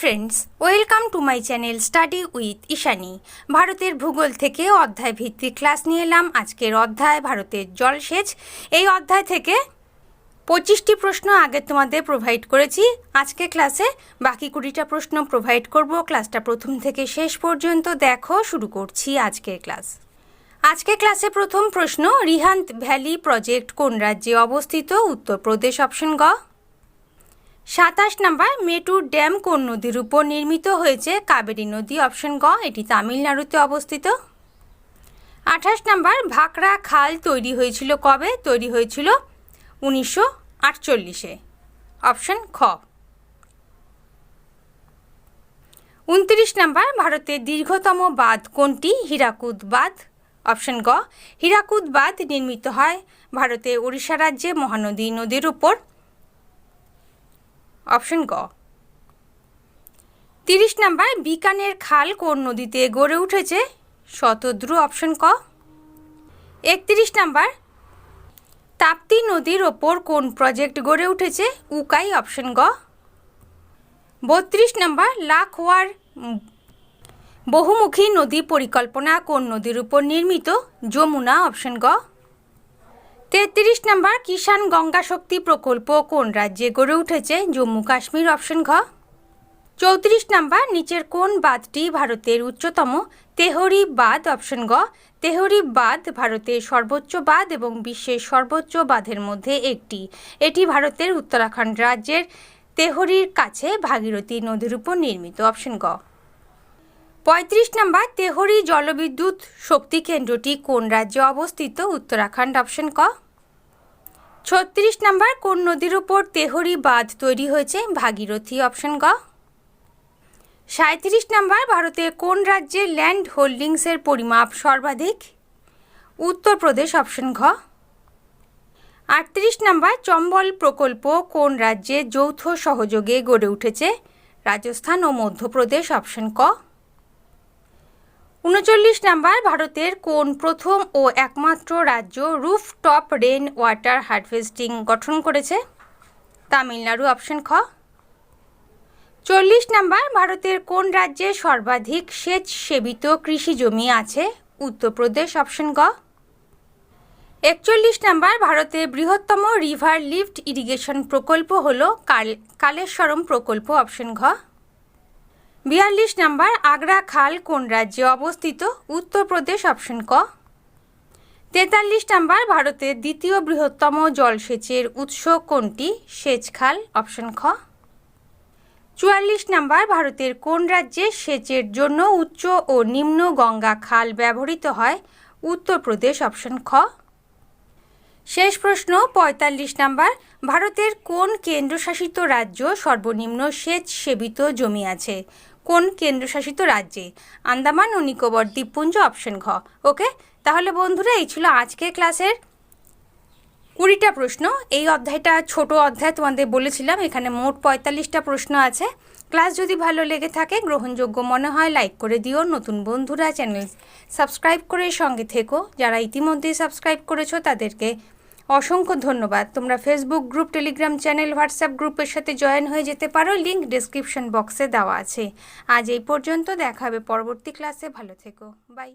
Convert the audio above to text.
Friends welcome to my channel study with Ishani ভারতের ভূগোল থেকে অধ্যায় ভিত্তিক ক্লাস নিয়ে এলাম। আজকের অধ্যায় ভারতের জলসেচ। এই অধ্যায় থেকে পঁচিশটি প্রশ্ন আগে তোমাদের প্রোভাইড করেছি। আজকে ক্লাসে বাকি কুড়িটা প্রশ্ন প্রোভাইড করব। ক্লাসটা প্রথম থেকে শেষ পর্যন্ত দেখো, শুরু করছি আজকের ক্লাস আজকে ক্লাসে প্রথম প্রশ্ন, রিহান্ত ভ্যালি প্রজেক্ট কোন রাজ্যে অবস্থিত? উত্তরপ্রদেশ অপশন গ। সাতাশ নাম্বার মেটুর ড্যাম কোন নদীর উপর নির্মিত হয়েছে? কাবেরী নদী, অপশন গ, এটি তামিলনাড়ুতে অবস্থিত। আঠাশ নাম্বার ভাকরা খাল তৈরি হয়েছিল কবে? তৈরি হয়েছিল উনিশশো আটচল্লিশে। অপশন খ। উনত্রিশ নাম্বার ভারতের দীর্ঘতম বাঁধ কোনটি? হীরাকুদ বাঁধ। অপশন গ, হীরাকুদ বাঁধ নির্মিত হয় ভারতের ওড়িশা রাজ্যে মহানদী নদীর উপর। অপশন গ। তিরিশ নাম্বার, বিকানের খাল কোন নদীতে গড়ে উঠেছে? শতদ্রু অপশন ক। একত্রিশ নাম্বার, তাপ্তি নদীর ওপর কোন প্রজেক্ট গড়ে উঠেছে? উকাই অপশন গ। বত্রিশ নাম্বার, লাখওয়ার বহুমুখী নদী পরিকল্পনা কোন নদীর উপর নির্মিত? যমুনা অপশন গ। তেত্রিশ নম্বর কিষাণ গঙ্গা শক্তি প্রকল্প কোন রাজ্যে গড়ে উঠেছে? জম্মু কাশ্মীর অপশন ঘ। চৌত্রিশ নম্বর নিচের কোন বাঁধটি ভারতের উচ্চতম? তেহরি বাঁধ অপশন গ তেহরি বাঁধ ভারতের সর্বোচ্চ বাঁধ এবং বিশ্বের সর্বোচ্চ বাঁধের মধ্যে একটি। এটি ভারতের উত্তরাখণ্ড রাজ্যের তেহরির কাছে ভাগীরথী নদীর উপর নির্মিত। অপশন গ পঁয়ত্রিশ নম্বর, তেহরি জলবিদ্যুৎ শক্তি কেন্দ্রটি কোন রাজ্যে অবস্থিত? উত্তরাখণ্ড অপশন ক। ছত্রিশ নম্বর, কোন নদীর উপর তেহরি বাঁধ তৈরি হয়েছে? ভাগীরথী অপশন গ সাঁত্রিশ নম্বর, ভারতের কোন রাজ্যে ল্যান্ড হোল্ডিংসের পরিমাপ সর্বাধিক? উত্তরপ্রদেশ অপশন ঘ। আটত্রিশ নম্বর, চম্বল প্রকল্প কোন রাজ্যে যৌথ সহযোগে গড়ে উঠেছে? রাজস্থান ও মধ্যপ্রদেশ অপশন ক। উনচল্লিশ নাম্বার, ভারতের কোন প্রথম ও একমাত্র রাজ্য রুফটপ রেন ওয়াটার হারভেস্টিং গঠন করেছে? তামিলনাড়ু অপশন খ। চল্লিশ নাম্বার, ভারতের কোন রাজ্যে সর্বাধিক সেচ সেবিত কৃষি জমি আছে? উত্তরপ্রদেশ অপশন গ। একচল্লিশ নাম্বার, ভারতের বৃহত্তম রিভার লিফট ইরিগেশন প্রকল্প হল কাল কালেশ্বরম প্রকল্প অপশন ঘ বিয়াল্লিশ নাম্বার আগ্রা খাল কোন রাজ্যে অবস্থিত? উত্তরপ্রদেশ অপশন ক। তেতাল্লিশ নাম্বার ভারতের দ্বিতীয় বৃহত্তম জলসেচের উৎস কোনটি? সেচ খাল অপশন খ। চুয়াল্লিশ নাম্বার ভারতের কোন রাজ্যে সেচের জন্য উচ্চ ও নিম্ন গঙ্গা খাল ব্যবহৃত হয়? উত্তরপ্রদেশ অপশন খ। শেষ প্রশ্ন, পঁয়তাল্লিশ নাম্বার ভারতের কোন কেন্দ্রশাসিত রাজ্য সর্বনিম্ন সেচ সেবিত জমি আছে? কোন কেন্দ্রশাসিত রাজ্যে? আন্দামান ও নিকোবর দ্বীপপুঞ্জ অপশন ঘ। ওকে? তাহলে বন্ধুরা, এই ছিল আজকের ক্লাসের কুড়িটা প্রশ্ন। এই অধ্যায়টা ছোট অধ্যায়, তোমাদের বলেছিলাম, এখানে মোট পঁয়তাল্লিশটা প্রশ্ন আছে। ক্লাস যদি ভালো লেগে থাকে, গ্রহণযোগ্য মনে হয়, লাইক করে দিও। নতুন বন্ধুরা, চ্যানেল সাবস্ক্রাইব করে সঙ্গে থেকো। যারা ইতিমধ্যেই সাবস্ক্রাইব করেছ, তাদেরকে অসংখ্য ধন্যবাদ। তোমরা Facebook group Telegram channel WhatsApp গ্রুপের সাথে জয়েন হয়ে যেতে পারো। লিঙ্ক ডিসক্রিপশন বক্সে দেওয়া আছে। আজ এই পর্যন্ত দেখা হবে পরবর্তী ক্লাসে ভালো থেকো। বাই